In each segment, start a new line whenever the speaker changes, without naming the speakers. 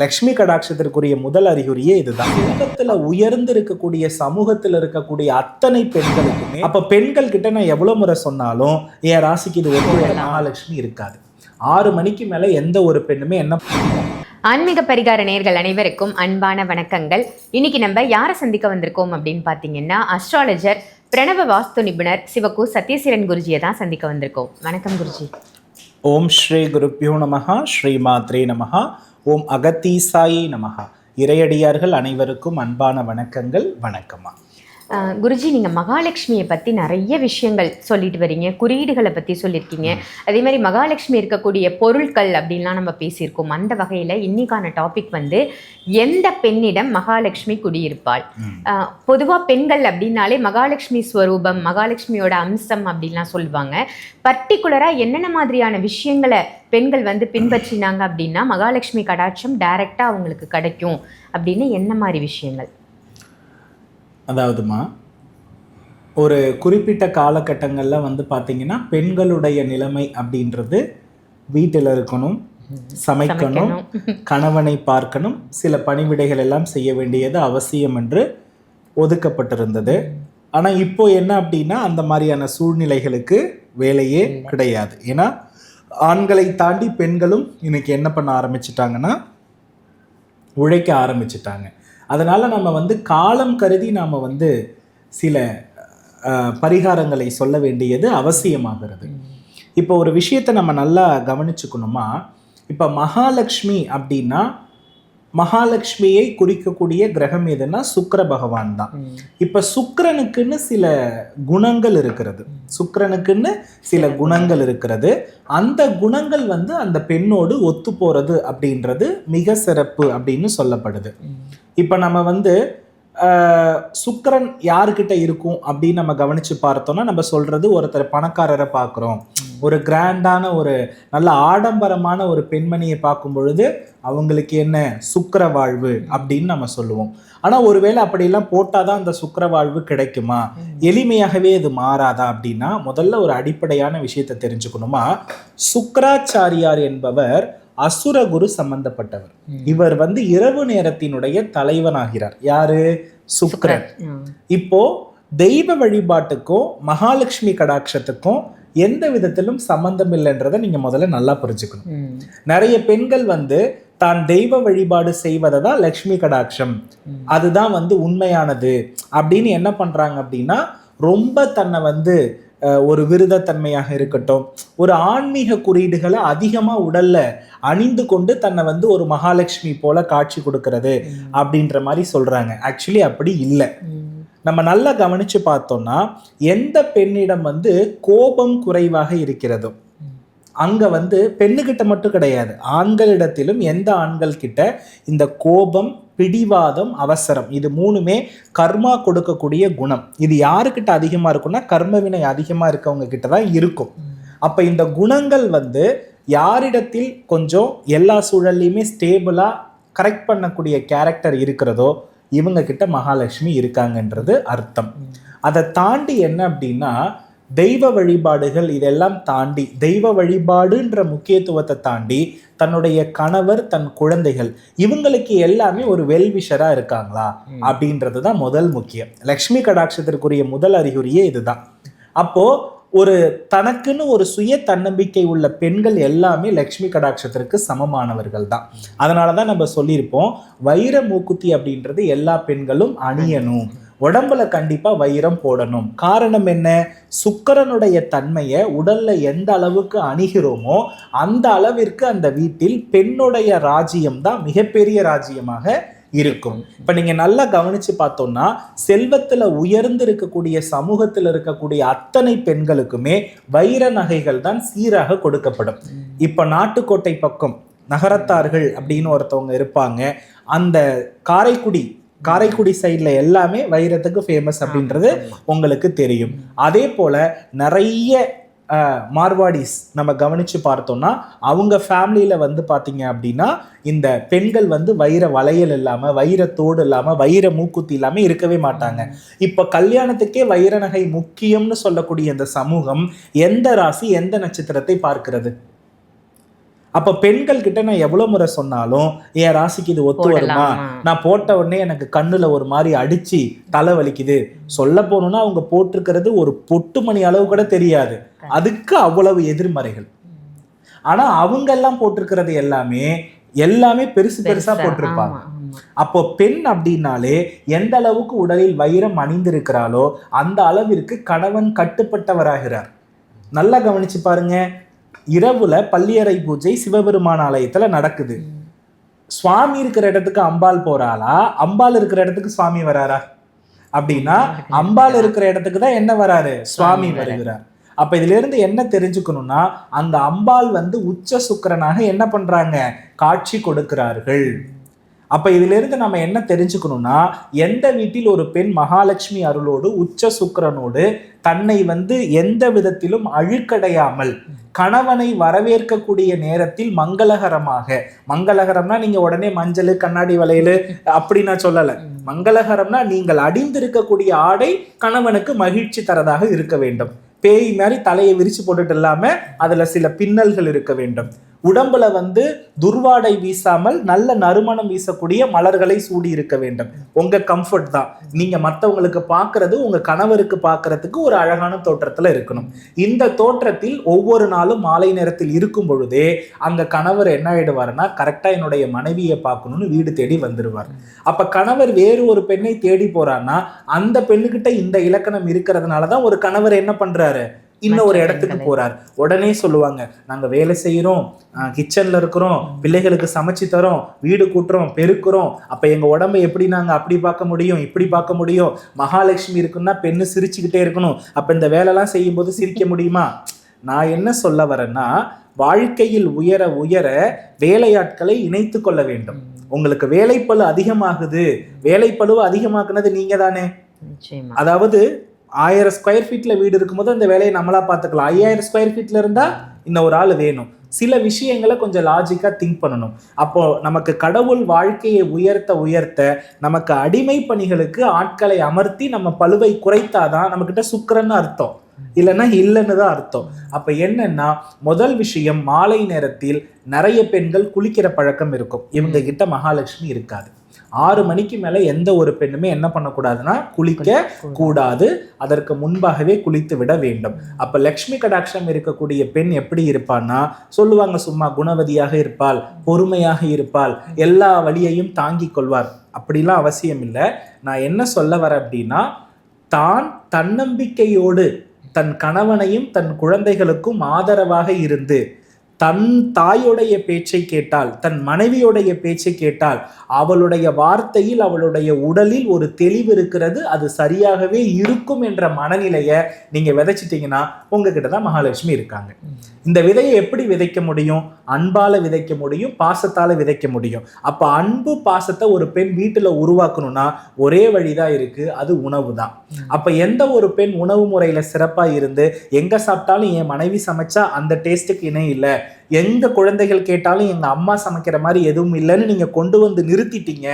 லக்ஷ்மி கடாட்சத்திற்குரிய முதல் அறிகுறியே இதுதான். உலகத்துல உயர்ந்து இருக்கக்கூடிய சமூகத்துல இருக்கக்கூடிய அத்தனை பெண்களுக்குமே அப்ப பெண்கள் கிட்ட நான் எவ்வளவு முறை சொன்னாலும் என் ராசிக்கு இது ஒரு மகாலட்சுமி இருக்காது. ஆறு மணிக்கு மேல எந்த ஒரு பெண்ணுமே என்ன
ஆன்மீக பரிகார நேர்கள் அனைவருக்கும் அன்பான வணக்கங்கள். இன்னைக்கு நம்ம யாரை சந்திக்க வந்திருக்கோம் அப்படின்னு பார்த்தீங்கன்னா அஸ்ட்ராலஜர் பிரணவ வாஸ்து நிபுணர் சிவகு சத்யசீரன் குருஜியை தான் சந்திக்க வந்திருக்கோம். வணக்கம் குருஜி.
ஓம் ஸ்ரீ குருப்பியோ நமஹா ஸ்ரீ மாத்ரே நமஹா. ஓம் அகத்தீசாயி நமகா இறையடியார்கள் அனைவருக்கும் அன்பான வணக்கங்கள் வணக்கமா
குருஜி நீங்கள் மகாலட்சுமியை பற்றி நிறைய விஷயங்கள் சொல்லிட்டு வரீங்க. குறியீடுகளை பற்றி சொல்லியிருக்கீங்க. அதே மாதிரி மகாலட்சுமி இருக்கக்கூடிய பொருட்கள் அப்படின்லாம் நம்ம பேசியிருக்கோம். அந்த வகையில் இன்னைக்கான டாபிக் வந்து எந்த பெண்ணிடம் மகாலட்சுமி குடியிருப்பாள்? பொதுவாக பெண்கள் அப்படின்னாலே மகாலட்சுமி ஸ்வரூபம் மகாலட்சுமியோட அம்சம் அப்படின்லாம் சொல்லுவாங்க பர்டிகுலராக என்னென்ன மாதிரியான விஷயங்களை பெண்கள் வந்து பின்பற்றினாங்க அப்படின்னா மகாலட்சுமி கடாட்சம் டைரெக்டாக அவங்களுக்கு கிடைக்கும் அப்படின்னு என்ன மாதிரி விஷயங்கள்?
அதாவதுமா ஒரு குறிப்பிட்ட காலகட்டங்களில் வந்து பார்த்தீங்கன்னா பெண்களுடைய நிலைமை அப்படின்றது வீட்டில் இருக்கணும் சமைக்கணும் கணவனை பார்க்கணும் சில பணிவிடைகள் எல்லாம் செய்ய வேண்டியது அவசியம் என்று ஒதுக்கப்பட்டிருந்தது. ஆனால் இப்போ என்ன அப்படின்னா அந்த மாதிரியான சூழ்நிலைகளுக்கு வேலையே கிடையாது. ஏன்னா ஆண்களை தாண்டி பெண்களும் இன்னைக்கு என்ன பண்ண ஆரம்பிச்சிட்டாங்கன்னா உழைக்க ஆரம்பிச்சிட்டாங்க. அதனால் நம்ம வந்து காலம் கருதி நாம் வந்து சில பரிகாரங்களை சொல்ல வேண்டியது அவசியமாகிறது. இப்போ ஒரு விஷயத்தை நம்ம நல்லா கவனிச்சுக்கணுமா? இப்போ மகாலட்சுமி அப்படின்னா மகாலட்சுமியை குறிக்கக்கூடிய கிரகம் எதுன்னா சுக்கிர பகவான் தான். இப்போ சுக்கிரனுக்குன்னு சில குணங்கள் இருக்கிறது. சுக்கிரனுக்குன்னு சில குணங்கள் இருக்கிறது. அந்த குணங்கள் வந்து அந்த பெண்ணோடு ஒத்து போறது அப்படின்றது மிக சிறப்பு அப்படின்னு சொல்லப்படுது. இப்போ நம்ம வந்து சுக்கரன் யாருக்கிட்ட இருக்கும் அப்படின்னு நம்ம கவனிச்சு பார்த்தோம்னா நம்ம சொல்றது ஒருத்தர் பணக்காரரை பார்க்குறோம். ஒரு கிராண்டான ஒரு நல்ல ஆடம்பரமான ஒரு பெண்மணியை பார்க்கும் பொழுது அவங்களுக்கு என்ன? சுக்கர வாழ்வு அப்படின்னு நம்ம சொல்லுவோம். ஆனால் ஒருவேளை அப்படியெல்லாம் போட்டால் தான் அந்த சுக்கர வாழ்வு கிடைக்குமா? எளிமையாகவே இது மாறாதா அப்படின்னா முதல்ல ஒரு அடிப்படையான விஷயத்தை தெரிஞ்சுக்கணுமா? சுக்கராச்சாரியார் என்பவர் அசுரகுரு சம்பந்தப்பட்டவர். இவர் வந்து இரவு நேரத்தினுடைய தலைவனாகிறார். யாரு? சுக்கிரன் இப்போ தெய்வ வழிபாட்டுக்கும் மகாலட்சுமி கடாட்சத்துக்கும் எந்த விதத்திலும் சம்பந்தம் இல்லைன்றதை நீங்க முதல்ல நல்லா புரிஞ்சுக்கணும். நிறைய பெண்கள் வந்து தான் தெய்வ வழிபாடு செய்வதை தான் லக்ஷ்மி கடாட்சம். அதுதான் வந்து உண்மையானது. அப்படின்னு என்ன பண்றாங்க அப்படின்னா ரொம்ப தன்னை வந்து ஒரு விருதத்தன்மையாக இருக்கட்டும். ஒரு ஆன்மீக குறியீடுகளை அதிகமா உடல்ல அணிந்து கொண்டு தன்னை வந்து ஒரு மகாலட்சுமி போல காட்சி கொடுக்கறது அப்படின்ற மாதிரி சொல்றாங்க. ஆக்சுவலி அப்படி இல்லை. நம்ம நல்லா கவனிச்சு பார்த்தோம்னா எந்த பெண்ணிடம் வந்து கோபம் குறைவாக இருக்கிறதோ அங்க வந்து பெண்ணுகிட்ட மட்டும் கிடையாது. ஆண்களிடத்திலும் எந்த ஆண்கள் கிட்ட இந்த கோபம் பிடிவாதம் அவசரம். இது மூணுமே கர்மா கொடுக்கக்கூடிய குணம். இது யாருக்கிட்ட அதிகமாக இருக்குன்னா கர்மவினை அதிகமாக இருக்கவங்க கிட்ட தான் இருக்கும். அப்போ இந்த குணங்கள் வந்து யாரிடத்தில் கொஞ்சம் எல்லா சூழல்லையுமே ஸ்டேபிளாக கரெக்ட் பண்ணக்கூடிய கேரக்டர் இருக்கிறதோ இவங்க கிட்ட மகாலட்சுமி இருக்காங்கன்றது அர்த்தம். அதை தாண்டி என்ன அப்படின்னா தெய்வ வழிபாடுகள் இதெல்லாம் தாண்டி தெய்வ வழிபாடுன்ற முக்கியத்துவத்தை தாண்டி தன்னுடைய கணவர் தன் குழந்தைகள் இவங்களுக்கு எல்லாமே ஒரு வெல்விஷரா இருக்காங்களா? அப்படின்றது தான் முதல் முக்கியம். லக்ஷ்மி கடாட்சத்திற்குரிய முதல் அறிகுறியே இதுதான். அப்போ ஒரு தனக்குன்னு ஒரு சுய தன்னம்பிக்கை உள்ள பெண்கள் எல்லாமே லக்ஷ்மி கடாட்சத்திற்கு சமமானவர்கள் தான். அதனால தான் நம்ம சொல்லியிருப்போம் வைர மூக்குத்தி அப்படின்றது எல்லா பெண்களும் அணியணும். உடம்புல கண்டிப்பாக வைரம் போடணும். காரணம் என்ன? சுக்கிரனுடைய தன்மையை உடல்ல எந்த அளவுக்கு அணிகிறோமோ அந்த அளவிற்கு அந்த வீட்டில் பெண்ணுடைய ராஜ்யம் தான் மிகப்பெரிய ராஜ்யமாக இருக்கும். இப்போ நீங்க நல்லா கவனிச்சு பார்த்தோம்னா செல்வத்தில் உயர்ந்து இருக்கக்கூடிய சமூகத்தில் இருக்கக்கூடிய அத்தனை பெண்களுக்குமே வைர நகைகள் தான் சீராக கொடுக்கப்படும். இப்போ நாட்டுக்கோட்டை பக்கம் நகரத்தார்கள் அப்படின்னு ஒருத்தவங்க இருப்பாங்க. அந்த காரைக்குடி காரைக்குடி சைடில் எல்லாமே வைரத்துக்கு ஃபேமஸ் அப்படின்றது உங்களுக்கு தெரியும். அதே போல நிறைய மார்வாடிஸ் நம்ம கவனிச்சு பார்த்தோம்னா அவங்க ஃபேமிலியில வந்து பாத்தீங்க அப்படின்னா இந்த பெண்கள் வந்து வைர வளையல் இல்லாம வைரத்தோடு இல்லாம வைர மூக்குத்தி இல்லாம இருக்கவே மாட்டாங்க. இப்ப கல்யாணத்துக்கே வைர நகை முக்கியம்னு சொல்லக்கூடிய இந்த சமூகம் எந்த ராசி எந்த நட்சத்திரத்தை பார்க்கிறது? அப்ப பெண்கள் கிட்ட நான் எவ்வளவு முறை சொன்னாலும் என் ராசிக்கு இது ஒத்து வருமா? நான் போட்ட உடனே எனக்கு கண்ணுல ஒரு மாதிரி அடிச்சு தலை வலிக்குது சொல்ல போனோம்னா அவங்க போட்டிருக்கிறது ஒரு பொட்டு மணி அளவு கூட தெரியாது. அதுக்கு அவ்வளவு எதிர்மறைகள். ஆனா அவங்க எல்லாம் போட்டிருக்கிறது எல்லாமே எல்லாமே பெருசு பெருசா போட்டிருப்பாங்க. அப்போ பெண் அப்படின்னாலே எந்த அளவுக்கு உடலில் வைரம் அணிந்திருக்கிறாளோ அந்த அளவிற்கு கணவன் கட்டுப்பட்டவராகிறார். நல்லா கவனிச்சு பாருங்க. இரவுல பள்ளியறை பூஜை சிவபெருமான் ஆலயத்துல நடக்குது. சுவாமி இருக்கிற இடத்துக்கு அம்பாள் போறாளா? அம்பாள் இருக்கிற இடத்துக்கு சுவாமி வராரா? அப்படின்னா அம்பாள் இருக்கிற இடத்துக்கு தான் என்ன வராரு? சுவாமி வருகிறார். அப்ப இதுல இருந்து என்ன தெரிஞ்சுக்கணும்னா அந்த அம்பாள் வந்து உச்ச சுக்கிரனாக என்ன பண்றாங்க? காட்சி கொடுக்கிறார்கள். அப்ப இதுல இருந்து நம்ம என்ன தெரிஞ்சுக்கணும்னா எந்த வீட்டில் ஒரு பெண் மகாலட்சுமி அருளோடு உச்ச சுக்கிரனோடு தன்னை வந்து எந்த விதத்திலும் அழுக்கடையாமல் கணவனை வரவேற்கக்கூடிய நேரத்தில் மங்களகரமாக. மங்களகரம்னா நீங்க உடனே மஞ்சள் கண்ணாடி வளையல் அப்படி நான் சொல்லல. மங்களகரம்னா நீங்கள் அடிந்திருக்கக்கூடிய ஆடை கணவனுக்கு மகிழ்ச்சி தரதாக இருக்க வேண்டும். பேய் மாதிரி தலையை விரிச்சு போட்டுட்டு இல்லாம அதுல சில பின்னல்கள் இருக்க வேண்டும். உடம்புல வந்து துர்வாடை வீசாமல் நல்ல நறுமணம் வீசக்கூடிய மலர்களை சூடி இருக்க வேண்டும். உங்க கம்ஃபர்ட் தான். நீங்க மற்றவங்களுக்கு பார்க்கறது உங்க கணவருக்கு பார்க்கறதுக்கு ஒரு அழகான தோற்றத்துல இருக்கணும். இந்த தோற்றத்தில் ஒவ்வொரு நாளும் மாலை நேரத்தில் இருக்கும் பொழுதே அங்க கணவர் என்ன ஆயிடுவாருன்னா கரெக்டா என்னுடைய மனைவியை பார்க்கணும்னு வீடு தேடி வந்துருவார். அப்ப கணவர் வேறு ஒரு பெண்ணை தேடி போறான்னா அந்த பெண்ணுகிட்ட இந்த இலக்கணம் இருக்கிறதுனால தான் ஒரு கணவர் என்ன பண்றாரு? இன்னும் ஒரு
மற்ற
இடத்துக்கு. போறார். உடனே சொல்லுவாங்க நாங்க வேலை செய்யறோம் கிச்சன்ல இருக்கிறோம் பிள்ளைகளுக்கு சமைச்சு தரோம் வீடு கூட்டுறோம் பெருக்குறோம். அப்ப எங்க உடம்பை எப்படி நாங்க அப்படி பார்க்க முடியும் இப்படி பார்க்க முடியும்? மகாலட்சுமி இருக்குன்னா பெண்ணு சிரிச்சுக்கிட்டே இருக்கணும். அப்ப இந்த வேலைலாம் செய்யும்போது சிரிக்க முடியுமா? நான் என்ன சொல்ல வரேன்னா வாழ்க்கையில் உயர உயர வேலையாட்களை இணைத்து கொள்ள வேண்டும். உங்களுக்கு வேலைப்பளு அதிகமாகுது. வேலைப்பளுவை அதிகமாக்குனது நீங்க தானே அதாவது ஆயிரம் ஸ்கொயர் ஃபீட்டில் வீடு இருக்கும்போது அந்த வேலையை நம்மளா பார்த்துக்கலாம். ஐயாயிரம் ஸ்கொயர் ஃபீட்ல இருந்தால் இன்னும் ஒரு ஆள் வேணும். சில விஷயங்களை கொஞ்சம் லாஜிக்காக திங்க் பண்ணணும். அப்போது நமக்கு கடவுள் வாழ்க்கையை உயர்த்த உயர்த்த நமக்கு அடிமை பணிகளுக்கு ஆட்களை அமர்த்தி நம்ம பழுவை குறைத்தாதான் நம்மக்கிட்ட சுக்கரன்னு அர்த்தம். இல்லைன்னா இல்லைன்னு தான் அர்த்தம். அப்போ என்னன்னா முதல் விஷயம் மாலை நேரத்தில் நிறைய பெண்கள் குளிக்கிற பழக்கம் இருக்கும். இவங்க கிட்ட மகாலட்சுமி இருக்காது. ஆறு மணிக்கு மேல எந்த ஒரு பெண்ணுமே என்ன பண்ணக்கூடாதுன்னா குளிக்க கூடாது. அதற்கு முன்பாகவே குளித்து விட வேண்டும். அப்ப லக்ஷ்மி கடாட்சம் இருக்கக்கூடிய பெண் எப்படி இருப்பான்னா சொல்லுவாங்க சும்மா குணவதியாக இருப்பாள் பொறுமையாக இருப்பாள் எல்லா வழியையும் தாங்கிக் கொள்வார் அப்படிலாம் அவசியம் இல்லை. நான் என்ன சொல்ல வரேன் அப்படின்னா தான் தன்னம்பிக்கையோடு தன் கணவனையும் தன் குழந்தைகளுக்கும் ஆதரவாக இருந்து தன் தாயுடைய பேச்சை கேட்டால் தன் மனைவியுடைய பேச்சை கேட்டால் அவளுடைய வார்த்தையில் அவளுடைய உடலில் ஒரு தெளிவு இருக்கிறது அது சரியாகவே இருக்கும் என்ற மனநிலையை நீங்கள் விதைச்சிட்டிங்கன்னா உங்ககிட்ட தான் மகாலட்சுமி இருக்காங்க. இந்த விதையை எப்படி விதைக்க முடியும்? அன்பால் விதைக்க முடியும் பாசத்தால் விதைக்க முடியும். அப்போ அன்பு பாசத்தை ஒரு பெண் வீட்டில் உருவாக்கணும்னா ஒரே வழிதான் இருக்குது அது உணவு தான். அப்போ எந்த ஒரு பெண் உணவு முறையில் சிறப்பாக இருந்து எங்கே சாப்பிட்டாலும் என் மனைவி சமைச்சா அந்த டேஸ்ட்டுக்கு இணை இல்லை எங்க குழந்தைகள் கேட்டாலும் எங்க அம்மா சமைக்கிற மாதிரி எதுவும் இல்லைன்னு நீங்க கொண்டு வந்து நிறுத்திட்டீங்க.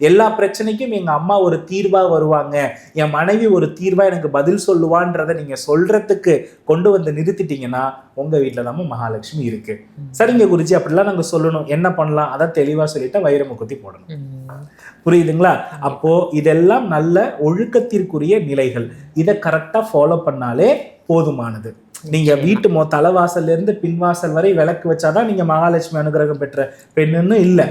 எல்லா பிரச்சனைக்கும் எங்க அம்மா ஒரு தீர்வா வருவாங்க. என் மனைவி ஒரு தீர்வா எனக்கு பதில் சொல்லுவான்றதை நீங்க சொல்றதுக்கு கொண்டு வந்து நிறுத்திட்டீங்கன்னா உங்க வீட்டுல தான் மகாலட்சுமி இருக்கு. சரிங்க குருஜி அப்படிலாம் நாங்க சொல்லணும். என்ன பண்ணலாம்? அதான் தெளிவா சொல்லிட்டு வைரமுகத்தி போடணும்.
ம்.
புரியுதுங்களா? அப்போ இதெல்லாம் நல்ல ஒழுக்கத்திற்குரிய நிலைகள். இதை கரெக்டா ஃபாலோ பண்ணாலே போதுமானது. நீங்க வீட்டு மொ தலைவாசல்ல இருந்து பின்வாசல் வரை விளக்கு வச்சாதான் நீங்க மகாலட்சுமி அனுகிரகம் பெற்ற பெண்ணுன்னு இல்ல.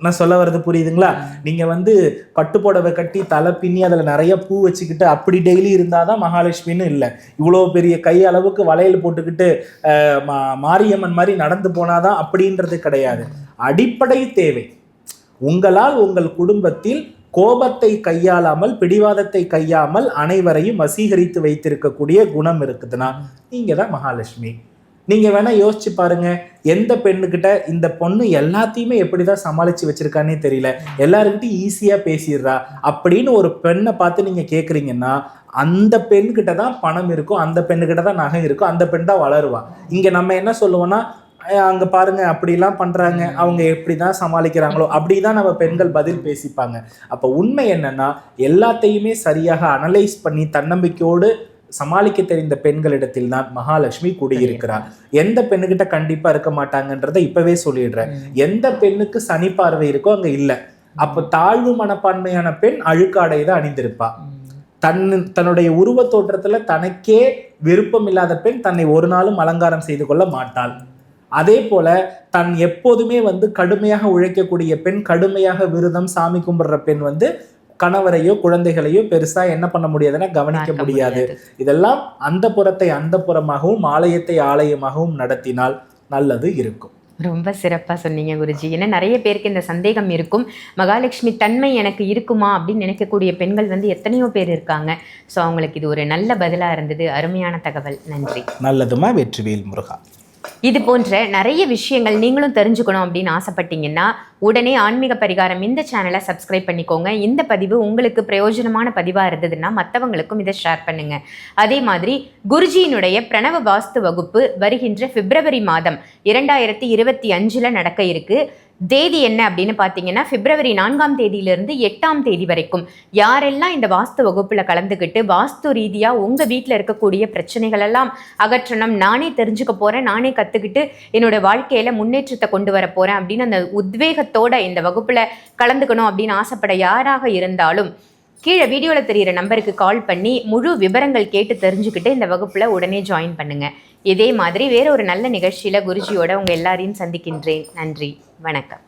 நான் சொல்ல வர்றது புரியுதுங்களா? நீங்க வந்து பட்டு புடவை கட்டி தலை பின்னி அதுல நிறைய பூ வச்சுக்கிட்டு அப்படி டெய்லி இருந்தாதான் மகாலட்சுமின்னு இல்லை. இவ்வளோ பெரிய கை அளவுக்கு வளையல் போட்டுக்கிட்டு மாரியம்மன் மாதிரி நடந்து போனாதான் அப்படின்றது கிடையாது. அடிப்படை தேவை. உங்களால் உங்கள் குடும்பத்தில் கோபத்தை கையாளாமல் பிடிவாதத்தை கையாமல் அனைவரையும் வசீகரித்து வைத்திருக்கக்கூடிய குணம் இருக்குதுன்னா நீங்க தான் மகாலட்சுமி. நீங்க வேணா யோசிச்சு பாருங்க எந்த பெண்ணுகிட்ட இந்த பொண்ணு எல்லாத்தையுமே எப்படிதான் சமாளிச்சு வச்சிருக்கானே தெரியல. எல்லாருக்கிட்டையும் ஈஸியா பேசிடுறா. அப்படின்னு ஒரு பெண்ணை பார்த்து நீங்க கேக்குறீங்கன்னா அந்த பெண்கிட்ட தான் பணம் இருக்கும் அந்த பெண்ணுகிட்ட தான் நகை இருக்கும் அந்த பெண் தான் வளருவா. இங்க நம்ம என்ன சொல்லுவோம்னா அங்க பாருங்க அப்படிலாம் பண்றாங்க. அவங்க எப்படிதான் சமாளிக்கிறாங்களோ அப்படிதான் நம்ம பெண்கள் பதில் பேசிப்பாங்க. அப்ப உண்மை என்னன்னா எல்லாத்தையுமே சரியாக அனலைஸ் பண்ணி தன்னம்பிக்கையோடு சமாளிக்க தெரிந்த பெண்களிடத்தில் தான் மகாலட்சுமி குடியிருக்கிறார். எந்த பெண்ணுகிட்ட கண்டிப்பா இருக்க மாட்டாங்கன்றதை இப்பவே சொல்லிடுறேன். எந்த பெண்ணுக்கு சனி பார்வை இருக்கோ அங்க இல்ல. அப்ப தாழ்வு மனப்பான்மையான பெண் அழுக்காடை தான் அணிந்திருப்பா. தன் தன்னுடைய உருவத் தோற்றத்துல தனக்கே விருப்பம் இல்லாத பெண் தன்னை ஒரு நாளும் அலங்காரம் செய்து கொள்ள மாட்டாள். அதே போல தன் எப்போதுமே வந்து கடுமையாக உழைக்கக்கூடிய பெண் கடுமையாக விரதம் சாமி கும்பிடுற பெண் வந்து கணவரையோ குழந்தைகளையோ பெருசா என்ன பண்ண முடியாதுன்னா கவனிக்க
முடியாது.
இதெல்லாம் அந்த புறத்தை அந்த புறமாகவும் ஆலயத்தை ஆலயமாகவும் நடத்தினால் நல்லது இருக்கும்.
ரொம்ப சிறப்பாக சொன்னீங்க குருஜி. ஏன்னா நிறைய பேருக்கு இந்த சந்தேகம் இருக்கும். மகாலட்சுமி தன்மை எனக்கு இருக்குமா அப்படின்னு நினைக்கக்கூடிய பெண்கள் வந்து எத்தனையோ பேர் இருக்காங்க. ஸோ அவங்களுக்கு இது ஒரு நல்ல பதிலாக இருந்தது. அருமையான தகவல். நன்றி.
நல்லதுமா வெற்றிவேல் முருகா.
இது போன்ற நிறைய விஷயங்கள் நீங்களும் தெரிஞ்சுக்கணும் அப்படின்னு ஆசைப்பட்டீங்கன்னா உடனே ஆன்மீக பரிகாரம் இந்த சேனலை சப்ஸ்கிரைப் பண்ணிக்கோங்க. இந்த பதிவு உங்களுக்கு பிரயோஜனமான பதிவாக இருந்ததுன்னா மற்றவங்களுக்கும் இதை ஷேர் பண்ணுங்க. அதே மாதிரி குருஜியினுடைய பிரணவ வாஸ்து வகுப்பு வருகின்ற பிப்ரவரி மாதம் இரண்டாயிரத்தி இருபத்தி அஞ்சில் நடக்க இருக்கு. தேதி என்ன அப்படின்னு பார்த்தீங்கன்னா பிப்ரவரி நான்காம் தேதியிலிருந்து எட்டாம் தேதி வரைக்கும் யாரெல்லாம் இந்த வாஸ்து வகுப்பில் கலந்துக்கிட்டு வாஸ்து ரீதியாக உங்கள் வீட்டில் இருக்கக்கூடிய பிரச்சனைகள் எல்லாம் அகற்றணும் நானே தெரிஞ்சுக்க போகிறேன் நானே கற்றுக்கிட்டு என்னோட வாழ்க்கையில் முன்னேற்றத்தை கொண்டு வர போகிறேன் அப்படின்னு அந்த உத்வேகத்தோட இந்த வகுப்பில் கலந்துக்கணும் அப்படின்னு ஆசைப்பட யாராக இருந்தாலும் கீழே வீடியோவில் தெரியிற நம்பருக்கு கால் பண்ணி முழு விவரங்கள் கேட்டு தெரிஞ்சுக்கிட்டு இந்த வகுப்பில் உடனே ஜாயின் பண்ணுங்க. இதே மாதிரி வேற ஒரு நல்ல நிகழ்ச்சியில் குருஜியோட உங்கள் எல்லாரையும் சந்திக்கின்றேன். நன்றி. வணக்கம்.